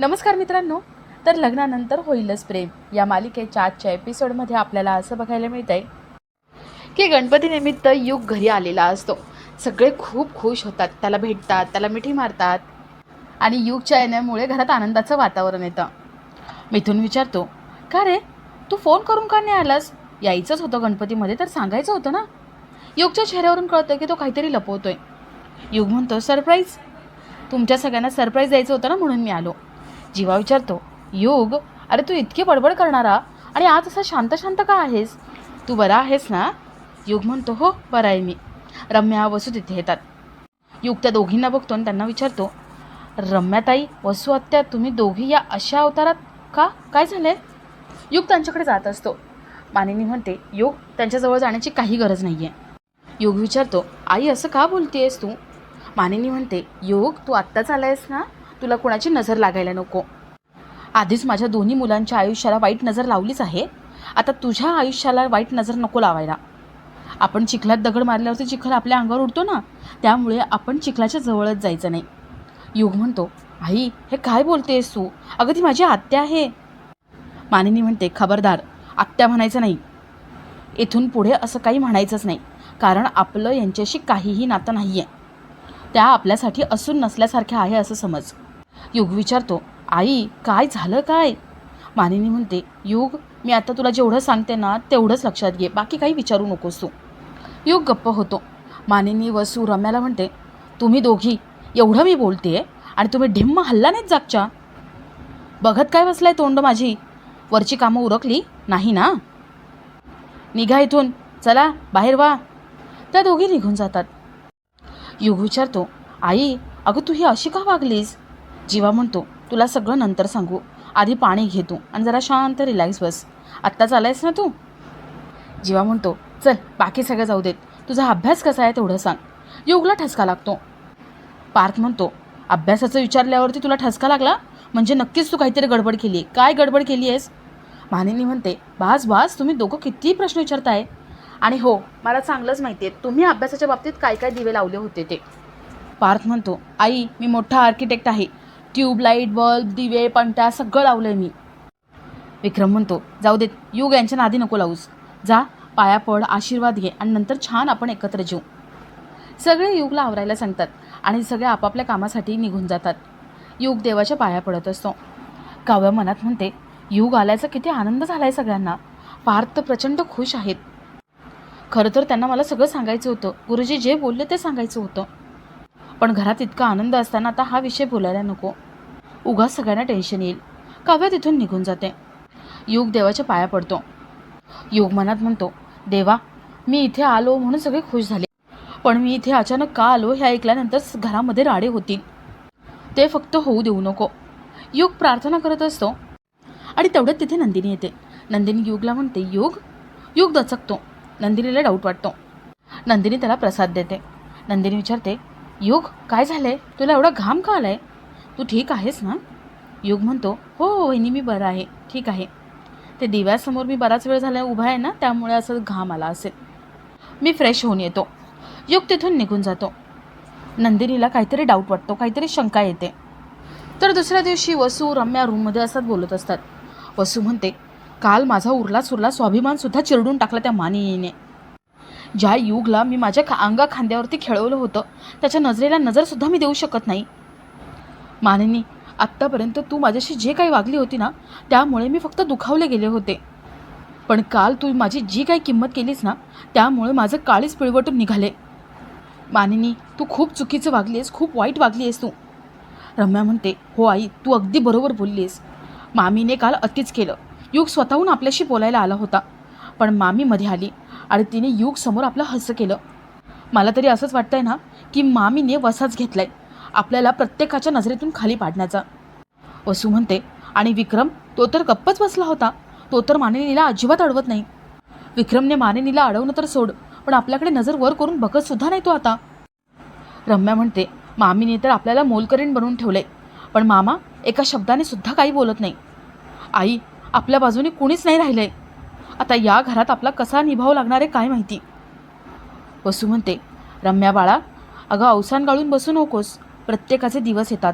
नमस्कार मित्रांनो. तर लग्नानंतर होईलच प्रेम. या मालिकेच्या आजच्या एपिसोडमध्ये आपल्याला असं बघायला मिळत आहे की गणपतीनिमित्त युग घरी आलेला असतो. सगळे खूप खुश होतात. त्याला भेटतात त्याला मिठी मारतात आणि युगच्या येण्यामुळे घरात आनंदाचं वातावरण येतं. मिथून विचारतो का रे? तू फोन करून का नाही आलास? यायचंच होतं गणपतीमध्ये तर सांगायचं होतं ना? युगच्या चेहऱ्यावरून कळतं की तो काहीतरी लपवतोय. युग म्हणतो सरप्राईज. तुमच्या सगळ्यांना सरप्राईज द्यायचं होतं ना म्हणून मी आलो. जीवा विचारतो युग अरे तू इतकी बडबड करणारा आणि आज असा शांत शांत का आहेस? तू बरा आहेस ना? युग म्हणतो हो बरा आहे मी. रम्या वसू तिथे येतात. युग त्या दोघींना बघतो आणि त्यांना विचारतो रम्याताई वसू आत्या तुम्ही दोघी या अशा अवतारात का? काय झालंय? युग त्यांच्याकडे जात असतो. मानिनी म्हणते योग त्यांच्याजवळ जाण्याची काही गरज नाही आहे योग विचारतो आई असं का बोलतेयस तू? मानिनी म्हणते योग तू आत्ताच आलायस ना? तुला कोणाची नजर लागायला नको. आधीच माझ्या दोन्ही मुलांच्या आयुष्याला वाईट नजर लावलीच आहे. आता तुझ्या आयुष्याला वाईट नजर नको लावायला. आपण चिखलात दगड मारल्यावरती चिखल आपल्या अंगावर उडतो ना? त्यामुळे आपण चिखलाच्या जवळच जायचं नाही. युग म्हणतो आई हे काय बोलतेस तू? अगं ती माझी आत्या आहे. मानिनी म्हणते खबरदार आत्या म्हणायचं नाही. इथून पुढे असं काही म्हणायचंच नाही कारण आपलं यांच्याशी काहीही नातं नाही आहे त्या आपल्यासाठी असून नसल्यासारख्या आहे असं समज. युग विचारतो आई काय झालं काय? मानिनी म्हणते युग मी आता तुला जेवढं सांगते ना तेवढंच लक्षात घे बाकी काही विचारू नकोस तू. युग गप्प होतो. मानिनी वसू रम्याला म्हणते तुम्ही दोघी एवढं मी बोलते आणि तुम्ही ढिम्म हल्ला नाहीत जागच्या. बघत काय बसलाय तोंड माझी? वरची कामं उरकली? नाही ना? निघा इथून. चला बाहेर वा त्या दोघी निघून जातात. युग विचारतो आई अगं तू ही अशी का वागलीस? जीवा म्हणतो तुला सगळं नंतर सांगू. आधी पाणी घे तू आणि जरा शांत रिलॅक्स बस. आत्ताच आलायस ना तू? जीवा म्हणतो चल बाकी सगळं जाऊ देत. तुझा अभ्यास कसा आहे तेवढं सांग. योगला ठसका लागतो. पार्थ म्हणतो अभ्यासाचं विचारल्यावरती तुला ठसका लागला? म्हणजे नक्कीच तू काहीतरी गडबड केली आहे काय गडबड केली आहेस मानिनी म्हणते बास बास तुम्ही दोघं किती प्रश्न विचारताय. आणि हो मला चांगलंच माहिती आहे तुम्ही अभ्यासाच्या बाबतीत काय काय दिवे लावले होते ते? पार्थ म्हणतो आई मी मोठा आर्किटेक्ट आहे. ट्यूबलाईट बल्ब दिवे पंट्या सगळं लावलं आहे मी. विक्रम म्हणतो जाऊ देत युग यांच्या नादी नको लावूस. जा पाया पड आशीर्वाद घे आणि नंतर छान आपण एकत्र जेऊ. सगळे युगला आवरायला सांगतात आणि सगळे आपापल्या कामासाठी निघून जातात. युग देवाच्या पाया पडत असतो. काव्य मनात म्हणते युग आल्याचा किती आनंद झाला आहे सगळ्यांना. पार्थ तर प्रचंड खुश आहेत. खरं तर त्यांना मला सगळं सांगायचं होतं. गुरुजी जे बोलले ते सांगायचं होतं. पण घरात इतका आनंद असताना आता हा विषय बोलायला नको. उगाच सगळ्यांना टेन्शन येईल. काव्य तिथून निघून जाते. योग देवाच्या पाया पडतो. योग मनात म्हणतो देवा मी इथे आलो म्हणून सगळे खुश झाले. पण मी इथे अचानक का आलो हे ऐकल्यानंतर घरामध्ये राडे होतील. ते फक्त होऊ देऊ नको. योग प्रार्थना करत असतो. आणि तेवढ्यात तिथे नंदिनी येते. नंदिनी युगला म्हणते योग योग दचकतो. नंदिनीला डाऊट वाटतो. नंदिनी त्याला प्रसाद देते. नंदिनी विचारते युग काय झालंय? तुला एवढा घाम का आलाय? तू ठीक आहेस ना? युग म्हणतो हो हो वहिनी मी बरं आहे. ठीक आहे. ते दिव्यासमोर मी बराच वेळ झाला उभा आहे ना त्यामुळे असं घाम आला असेल. मी फ्रेश होऊन येतो. युग तिथून निघून जातो. नंदिनीला काहीतरी डाऊट वाटतो काहीतरी शंका येते. तर दुसऱ्या दिवशी वसू रम्या रूममध्ये असतात बोलत असतात. वसू म्हणते काल माझा उरला सुरला स्वाभिमानसुद्धा चिरडून टाकला त्या मानिनीने. ज्या युगला मी माझ्या खा अंगा खांद्यावरती खेळवलं होतं त्याच्या नजरेला नजरसुद्धा मी देऊ शकत नाही. मानिनी आत्तापर्यंत तू माझ्याशी जे काही वागली होती ना त्यामुळे मी फक्त दुखावले गेले होते. पण काल तू माझी जी काही किंमत केलीस ना त्यामुळे माझं काळीच पिळवटून निघाले. मानिनी तू खूप चुकीचं वागली आहेस खूप वाईट वागली आहेस तू. रम्या म्हणते हो आई तू अगदी बरोबर बोलली आहेस मामीने काल अतिच केलं. युग स्वतःहून आपल्याशी बोलायला आला होता. पण मामी मध्ये आली आणि तिने युग समोर आपलं हसं केलं. मला तरी असंच वाटतंय ना की मामीने वसाच घेतलाय आपल्याला प्रत्येकाच्या नजरेतून खाली पाडण्याचा. वसू म्हणते आणि विक्रम तो तर गप्पच बसला होता. तो तर मानिनीला अजिबात अडवत नाही. विक्रमने मानिनीला अडवणं तर सोड पण आपल्याकडे नजर वर करून बघत सुद्धा नाही तो आता. रम्या म्हणते मामीने तर आपल्याला मोलकरीण बनवून ठेवलंय पण मामा एका शब्दाने सुद्धा काही बोलत नाही. आई आपल्या बाजूने कुणीच नाही राहिलंय. आता या घरात आपला कसा निभाव लागणार आहे काय माहिती? वसू म्हणते रम्या बाळा अगं अवसान गाळून बसू नकोस. प्रत्येकाचे दिवस येतात.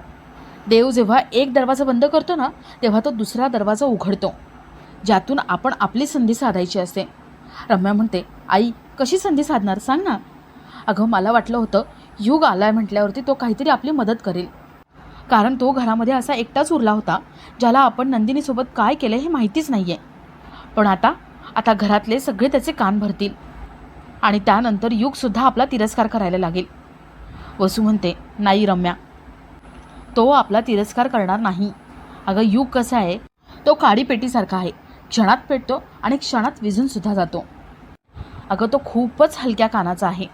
देव जेव्हा एक दरवाजा बंद करतो ना तेव्हा तो दुसरा दरवाजा उघडतो. ज्यातून आपण आपली संधी साधायची असते. रम्या म्हणते आई कशी संधी साधणार? सांग ना. अगं मला वाटलं होतं युग आलाय म्हटल्यावरती तो काहीतरी आपली मदत करेल. कारण तो घरामध्ये असा एकटाच उरला होता ज्याला आपण नंदिनीसोबत काय केलं हे माहितीच नाही आहे पण आता आता घरातले सगळे त्याचे कान भरतील. आणि त्यानंतर युगसुद्धा आपला तिरस्कार करायला लागेल. वसू म्हणते नाही रम्या तो आपला तिरस्कार करणार नाही. अगं युग कसा आहे तो काडीपेटीसारखा आहे. क्षणात पेटतो आणि क्षणात विझून सुद्धा जातो. अगं तो खूपच हलक्या कानाचा आहे.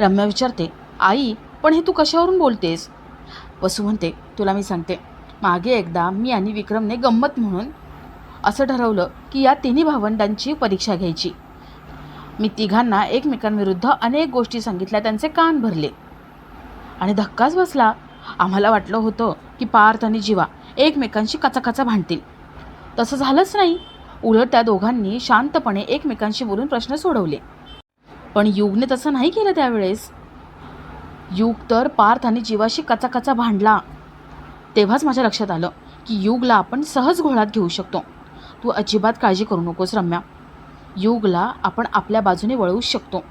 रम्या विचारते आई पण हे तू कशावरून बोलतेस? वसू म्हणते तुला मी सांगते. मागे एकदा मी आणि विक्रमने गंमत म्हणून असं ठरवलं की या तिन्ही भावंडांची परीक्षा घ्यायची. मी तिघांना एकमेकांविरुद्ध अनेक गोष्टी सांगितल्या त्यांचे कान भरले. आणि धक्काच बसला. आम्हाला वाटलं होतं की पार्थ आणि जीवा एकमेकांशी कचाकचा भांडतील. तसं झालंच नाही. उलट त्या दोघांनी शांतपणे एकमेकांशी बोलून प्रश्न सोडवले. पण युगने तसं नाही केलं त्यावेळेस. युग तर पार्थ आणि जीवाशी कचाकचा भांडला. तेव्हाच माझ्या लक्षात आलं की युगला आपण सहज घोळात घेऊ शकतो. तू अजिबात काळजी करू नकोस रम्या. युगला आपण आपल्या बाजूने वळवूच शकतो.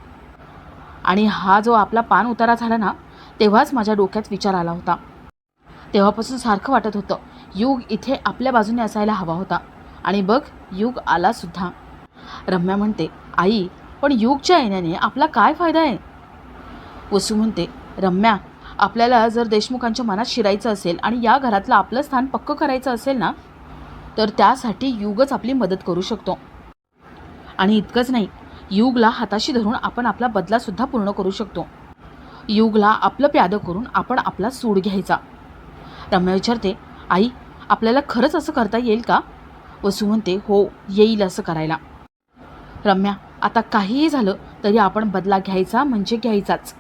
आणि हा जो आपला पान उतारा झाला ना तेव्हाच माझ्या डोक्यात विचार आला होता. तेव्हापासून सारखं वाटत होतं युग इथे आपल्या बाजूने असायला हवा होता. आणि बघ युग आलासुद्धा रम्या म्हणते आई पण युगच्या येण्याने आपला काय फायदा आहे? वसू म्हणते रम्या आपल्याला जर देशमुखांच्या मनात शिरायचं असेल आणि या घरातलं आपलं स्थान पक्कं करायचं असेल ना तर त्यासाठी युगच आपली मदत करू शकतो. आणि इतकंच नाही युगला हाताशी धरून आपण आपला बदलासुद्धा पूर्ण करू शकतो. युगला आपलं प्यादं करून आपण आपला सूड घ्यायचा. रम्या विचारते आई आपल्याला खरंच असं करता येईल का? वसू म्हणते हो येईल असं करायला. रम्या आता काहीही झालं तरी आपण बदला घ्यायचा म्हणजे घ्यायचाच.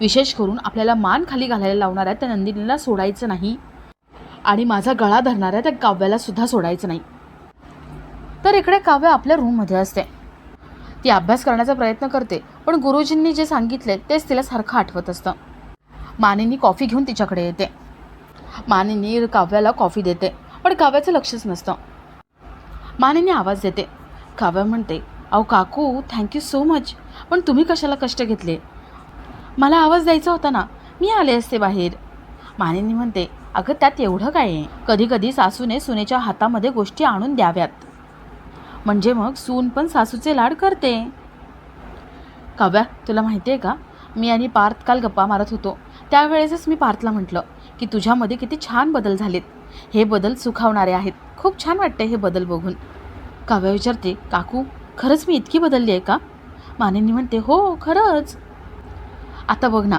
विशेष करून आपल्याला मान खाली घालायला लावणाऱ्या त्या नंदिनीला सोडायचं नाही. आणि माझा गळा धरणाऱ्या त्या काव्याला सुद्धा सोडायचं नाही. तर इकडे काव्य आपल्या रूममध्ये असते. ती अभ्यास करण्याचा प्रयत्न करते पण गुरुजींनी जे सांगितले तेच तिला सारखं आठवत असतं. मानेनी कॉफी घेऊन तिच्याकडे येते. मानेनी काव्याला कॉफी देते पण काव्याचं लक्षच नसतं. मानेनी आवाज देते. काव्य म्हणते अहो काकू थँक्यू सो मच पण तुम्ही कशाला कष्ट घेतले? मला आवाज द्यायचा होता ना. मी आले असते बाहेर. मानेनी म्हणते अगं त्यात एवढं काय आहे? कधी कधी सासूने सुनेच्या हातामध्ये गोष्टी आणून द्याव्यात. म्हणजे मग सून पण सासूचे लाड करते. काव्या तुला माहिती आहे का? मी आणि पार्थ काल गप्पा मारत होतो. त्यावेळेसच मी पार्थला म्हटलं की तुझ्यामध्ये किती छान बदल झालेत. हे बदल सुखावणारे आहेत. खूप छान वाटते हे बदल बघून. काव्या विचारते काकू खरंच मी इतकी बदलली आहे का? मानेनी म्हणते हो खरंच. आता बघ ना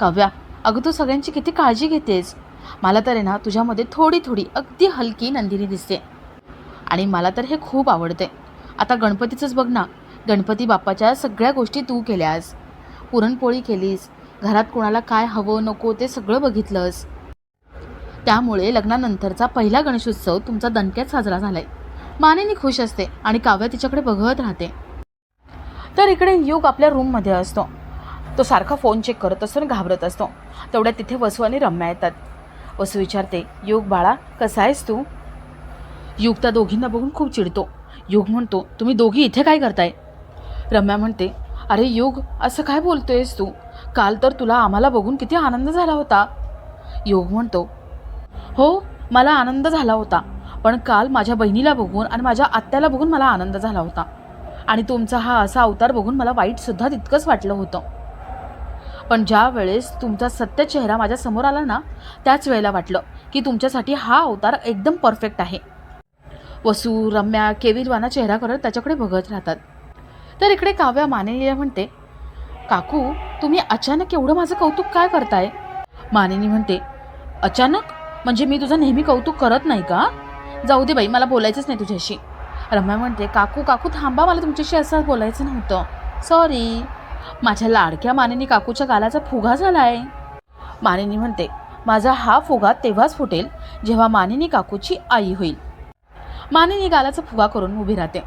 काव्या अगं तू सगळ्यांची किती काळजी घेतेस. मला तर आहे ना तुझ्यामध्ये थोडी थोडी अगदी हलकी नंदिनी दिसते. आणि मला तर हे खूप आवडते. आता गणपतीचंच बघ ना. गणपती बाप्पाच्या सगळ्या गोष्टी तू केल्यास. पुरणपोळी केलीस. घरात कोणाला काय हवं नको ते सगळं बघितलंस. त्यामुळे लग्नानंतरचा पहिला गणेशोत्सव तुमचा दणक्यात साजरा झालाय. मानेनी खुश असते आणि काव्य तिच्याकडे बघत राहते. तर इकडे योग आपल्या रूममध्ये असतो. तो सारखा फोन चेक करत असतो आणि घाबरत असतो. तेवढ्या तिथे वसू आणि रम्या येतात. वसू विचारते योग बाळा कसा आहेस तू? युग त्या दोघींना बघून खूप चिडतो. युग म्हणतो तुम्ही दोघी इथे काय करताय? रम्या म्हणते अरे युग असं काय बोलतोयस तू? काल तर तुला आम्हाला बघून किती आनंद झाला होता. योग म्हणतो हो मला आनंद झाला होता पण काल माझ्या बहिणीला बघून आणि माझ्या आत्याला बघून मला आनंद झाला होता. आणि तुमचा हा असा अवतार बघून मला वाईटसुद्धा तितकंच वाटलं होतं. पण ज्या वेळेस तुमचा सत्य चेहरा माझ्यासमोर आला ना त्याच वेळेला वाटलं की तुमच्यासाठी हा अवतार एकदम परफेक्ट आहे. वसू रम्या केविलवाना चेहरा करत त्याच्याकडे बघत राहतात. तर इकडे काव्या मानेनीला म्हणते काकू तुम्ही अचानक एवढं माझं कौतुक काय करताय? मानेनी म्हणते अचानक? म्हणजे मी तुझं नेहमी कौतुक करत नाही का? जाऊ दे बाई मला बोलायचंच नाही तुझ्याशी. रम्या म्हणते काकू काकू थांबा मला तुमच्याशी असं बोलायचं नव्हतं. सॉरी माझ्या लाडक्या मानेनी काकूच्या गालाचा फुगा झाला आहे मानिनी म्हणते माझा हा फुगा तेव्हाच फुटेल जेव्हा मानिनी काकूची आई होईल. मानिनी गालाचा फुगा करून उभी राहते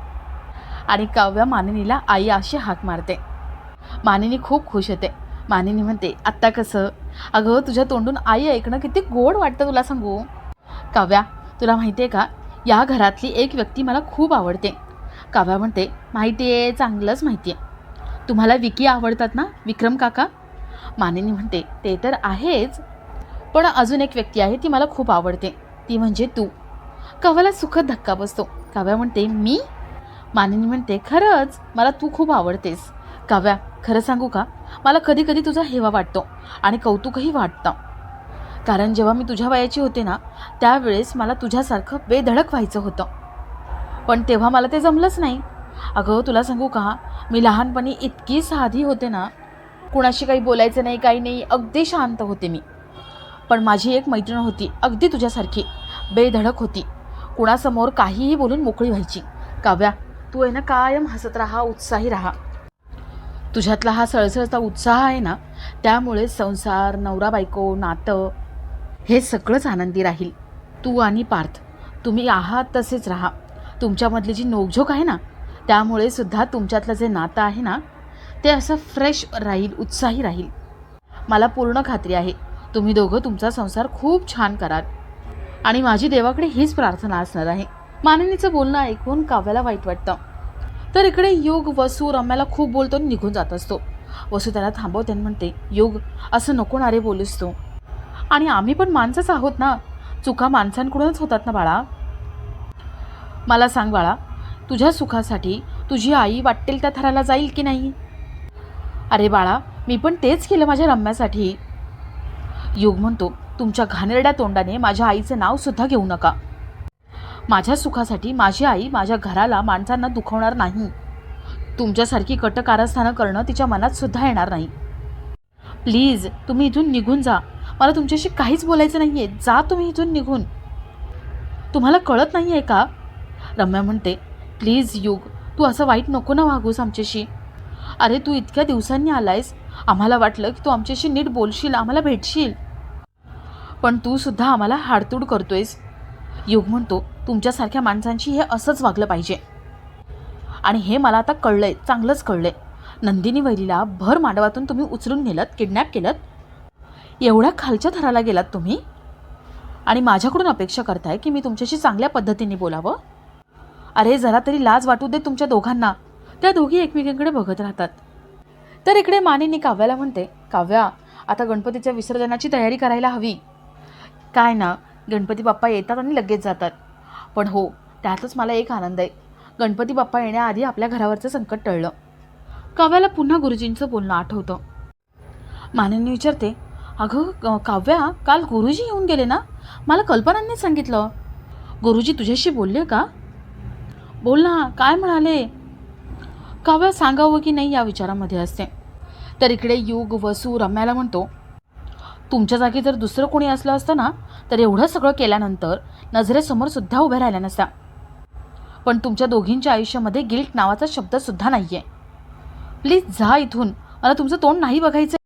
आणि काव्या मानिनीला आई अशी हाक मारते. मानिनी खूप खुश होते. मानिनी म्हणते आत्ता कसं? अगं तुझ्या तोंडून आई ऐकणं किती गोड वाटतं तुला सांगू? काव्या तुला माहिती आहे का? या घरातली एक व्यक्ती मला खूप आवडते. काव्या म्हणते माहिती आहे चांगलंच माहिती आहे तुम्हाला विकी आवडतात ना? विक्रम काका? मानिनी म्हणते ते तर आहेच पण अजून एक व्यक्ती आहे ती मला खूप आवडते. ती म्हणजे तू. काव्याला सुखद धक्का बसतो. काव्या म्हणते मी? मानिनी म्हणते खरंच मला तू खूप आवडतेस. काव्या खरं सांगू का? मला कधी कधी तुझा हेवा वाटतो आणि कौतुकही वाटतं. कारण जेव्हा मी तुझ्या वयाची होते ना त्यावेळेस मला तुझ्यासारखं बेधडक व्हायचं होतं. पण तेव्हा मला ते जमलंच नाही. अगं तुला सांगू का? मी लहानपणी इतकी साधी होते ना कुणाशी काही बोलायचं नाही काही नाही अगदी शांत होते मी. पण माझी एक मैत्रीण होती अगदी तुझ्यासारखी बेधडक होती. कुणासमोर काहीही बोलून मोकळी व्हायची. काव्या तू आहे ना कायम हसत राहा उत्साही राहा. तुझ्यातला हा सळसळता उत्साह आहे ना त्यामुळे संसार नवरा बायको नातं हे सगळंच आनंदी राहील. तू आणि पार्थ तुम्ही आहात तसेच राहा. तुमच्यामधली जी नोकझोक आहे ना त्यामुळे सुद्धा तुमच्यातलं जे नातं आहे ना ते असं फ्रेश राहील उत्साही राहील. मला पूर्ण खात्री आहे. तुम्ही दोघं तुमचा संसार खूप छान कराल. आणि माझी देवाकडे हीच प्रार्थना असणार आहे. माननीचं बोलणं ऐकून काव्याला वाईट वाटतं. तर इकडे योग वसू रम्याला खूप बोलतो आणि निघून जात असतो. वसू त्याला थांबवते आणि म्हणते योग असं नको ना रे बोलूस तू. आणि आम्ही पण माणसंच आहोत ना. चुका माणसांकडूनच होतात ना बाळा. मला सांग बाळा तुझ्या सुखासाठी तुझी आई वाटेल त्या थराला जाईल की नाही? अरे बाळा मी पण तेच केलं माझ्या रम्यासाठी. युग म्हणतो तुमच्या घाणेरड्या तोंडाने माझ्या आईचं नावसुद्धा घेऊ नका. माझ्या सुखासाठी माझी आई माझ्या घराला माणसांना दुखवणार नाही. तुमच्यासारखी कट कारस्थानं करणं तिच्या मनात सुद्धा येणार नाही. प्लीज तुम्ही इथून निघून जा. मला तुमच्याशी काहीच बोलायचं नाही आहे जा तुम्ही इथून निघून. तुम्हाला कळत नाही आहे का? रम्या म्हणते प्लीज युग तू असं वाईट नको ना वागूस आमच्याशी. अरे तू इतक्या दिवसांनी आलायस. आम्हाला वाटलं की तू आमच्याशी नीट बोलशील आम्हाला भेटशील. पण तू सुद्धा आम्हाला हाडतूड करतोयस. युग म्हणतो तुमच्यासारख्या माणसांशी हे असंच वागलं पाहिजे. आणि हे मला आता कळलंय चांगलंच कळलंय. नंदिनी वैलीला भर मांडवातून तुम्ही उचलून नेलत किडनॅप केलं एवढ्या खालच्या थराला गेलात तुम्ही? आणि माझ्याकडून अपेक्षा करताय की मी तुमच्याशी चांगल्या पद्धतीने बोलावं? अरे जरा तरी लाज वाटू दे तुमच्या दोघांना. त्या दोघी एकमेकांकडे बघत राहतात. तर इकडे मानिनी काव्याला म्हणते काव्या आता गणपतीच्या विसर्जनाची तयारी करायला हवी. काय ना गणपती बाप्पा येतात आणि लगेच जातात. पण हो त्यातच मला एक आनंद आहे. गणपती बाप्पा येण्याआधी आपल्या घरावरचं संकट टळलं. काव्याला पुन्हा गुरुजींचं बोलणं आठवतं. मानिनी विचारते अगं क- काव्या काल गुरुजी येऊन गेले ना? मला कल्पनांनी सांगितलं. गुरुजी तुझ्याशी बोलले का? बोल ना काय म्हणाले? काव्य सांगावं की नाही या विचारामध्ये असते. तर इकडे युग वसू रम्याला म्हणतो तुमच्या जागी जर दुसरं कोणी असलं असतं ना तर एवढं सगळं केल्यानंतर नजरेसमोर सुद्धा उभ्या राहिल्या नसत्या. पण तुमच्या दोघींच्या आयुष्यामध्ये गिल्ट नावाचा शब्दसुद्धा नाही आहे प्लीज जा इथून मला तुमचं तोंड नाही बघायचं